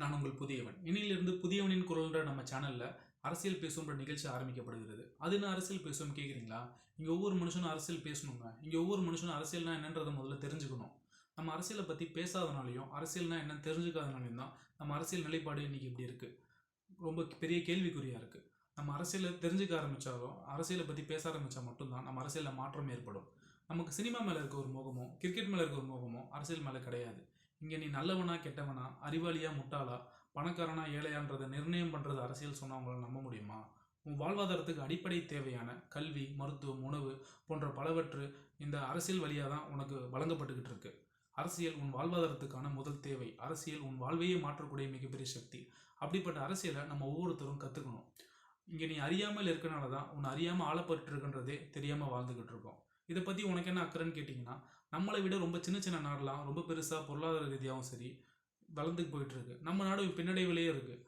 நான் உங்கள் புதியவன். இனியிலிருந்து புதியவனின் குரல்ன்ற நம்ம சேனலில் அரசியல் பேசும்ன்ற நிகழ்ச்சி ஆரம்பிக்கப்படுகிறது. அது என்ன அரசியல் பேசும் கேட்குறீங்களா இங்கே ஒவ்வொரு மனுஷனும் அரசியல் பேசணுங்க. இங்கே ஒவ்வொரு மனுஷனும் அரசியல்னா என்னன்றதை முதல்ல தெரிஞ்சுக்கணும். நம்ம அரசியலை பற்றி பேசாதனாலையும் அரசியல்னா என்னன்னு தெரிஞ்சுக்காதனாலையும் தான் நம்ம அரசியல் நிலைப்பாடு இன்றைக்கி இப்படி இருக்குது ரொம்ப பெரிய கேள்விக்குறியாக இருக்குது நம்ம அரசியலை தெரிஞ்சுக்க ஆரம்பித்தாலும் அரசியலை பற்றி பேச ஆரம்பித்தா மட்டும்தான் நம்ம அரசியலில் மாற்றம் ஏற்படும். நமக்கு சினிமா மேலே இருக்க ஒரு மோகமோ கிரிக்கெட் மேலே இருக்க ஒரு மோகமோ அரசியல் மேலே கிடையாது. இங்கே நீ நல்லவனா கெட்டவனா அறிவாளியா முட்டாளா பணக்காரனா ஏழையான்றதை நிர்ணயம் பண்ணுறது அரசியல் சொன்னால் உங்களால் நம்ப முடியுமா? உன் வாழ்வாதாரத்துக்கு அடிப்படை தேவையான கல்வி மருத்துவம் உணவு போன்ற பலவற்று இந்த அரசியல் வழியாக தான் உனக்கு வழங்கப்பட்டுக்கிட்டு இருக்கு. அரசியல் உன் வாழ்வாதாரத்துக்கான முதல் தேவை. அரசியல் உன் வாழ்வையே மாற்றக்கூடிய மிகப்பெரிய சக்தி. அப்படிப்பட்ட அரசியலை நம்ம ஒவ்வொருத்தரும் கற்றுக்கணும் இங்கே நீ அறியாமல் இருக்கனால தான் உன்னை அறியாமல் ஆளப்பட்டு இருக்குன்றதே தெரியாமல் வாழ்ந்துக்கிட்டு இருக்கோம். இதை பற்றி உனக்கு என்ன அக்கறைன்னு கேட்டிங்கன்னா நம்மளை விட ரொம்ப சின்ன சின்ன நாடெலாம் ரொம்ப பெருசாக பொருளாதார ரீதியாகவும் சரி வளர்ந்துக்கு போயிட்டுருக்கு நம்ம நாடு பின்னடைவிலேயே இருக்குது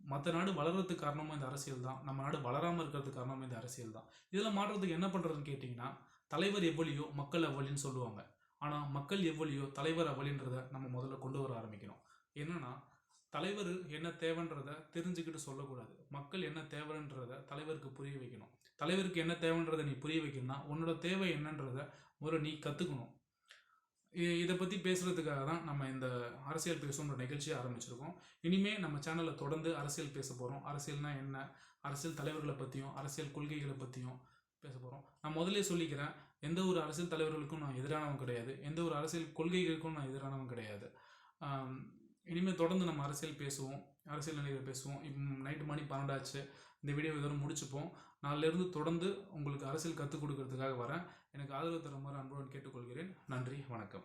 மற்ற நாடு வளர்றதுக்கு காரணமாக இந்த அரசியல் தான். நம்ம நாடு வளராமல் இருக்கிறதுக்கு காரணமாக இந்த அரசியல் தான். இதில் மாற்றத்துக்கு என்ன பண்ணுறதுன்னு கேட்டிங்கன்னா தலைவர் எவ்வளியோ மக்கள் அவ்வளின்னு சொல்லுவாங்க. ஆனால் மக்கள் எவ்வளியோ தலைவர் அவ்வளின்றதை நம்ம முதல்ல கொண்டு வர ஆரம்பிக்கணும். என்னென்னா தலைவர் என்ன தேவைன்றத தெரிஞ்சுக்கிட்டு சொல்லக்கூடாது. மக்கள் என்ன தேவைன்றத தலைவருக்கு புரிய வைக்கணும். தலைவருக்கு என்ன தேவைன்றத நீ புரிய வைக்கணும்னா உன்னோட தேவை என்னன்றத முதல்ல நீ கற்றுக்கணும் இதை பற்றி பேசுகிறதுக்காக தான் நம்ம இந்த அரசியல் பேசுன்ற நிகழ்ச்சியை ஆரம்பிச்சிருக்கோம். இனிமேல் நம்ம சேனலில் தொடர்ந்து அரசியல் பேச போகிறோம் அரசியல்னா என்ன? அரசியல் தலைவர்களை பற்றியும் அரசியல் கொள்கைகளை பற்றியும் பேச போகிறோம் நான் முதல்ல சொல்லிக்கிறேன் எந்த ஒரு அரசியல் தலைவர்களுக்கும் நான் எதிரானவன் கிடையாது. எந்த ஒரு அரசியல் கொள்கைகளுக்கும் நான் எதிரானவன் கிடையாது. இனிமேல் தொடர்ந்து நம்ம அரசியல் பேசுவோம் அரசியல் நிலையில் பேசுவோம். இப்போ நைட்டு மணி பன்னெண்டாச்சு. இந்த வீடியோ இதோட முடிச்சுப்போம். நாளிலிருந்து தொடர்ந்து உங்களுக்கு அரசியல் கற்றுக் கொடுக்கறதுக்காக வரேன். எனக்கு ஆதரவு தர மாதிரி அன்புடன் கேட்டுக்கொள்கிறேன். நன்றி வணக்கம்.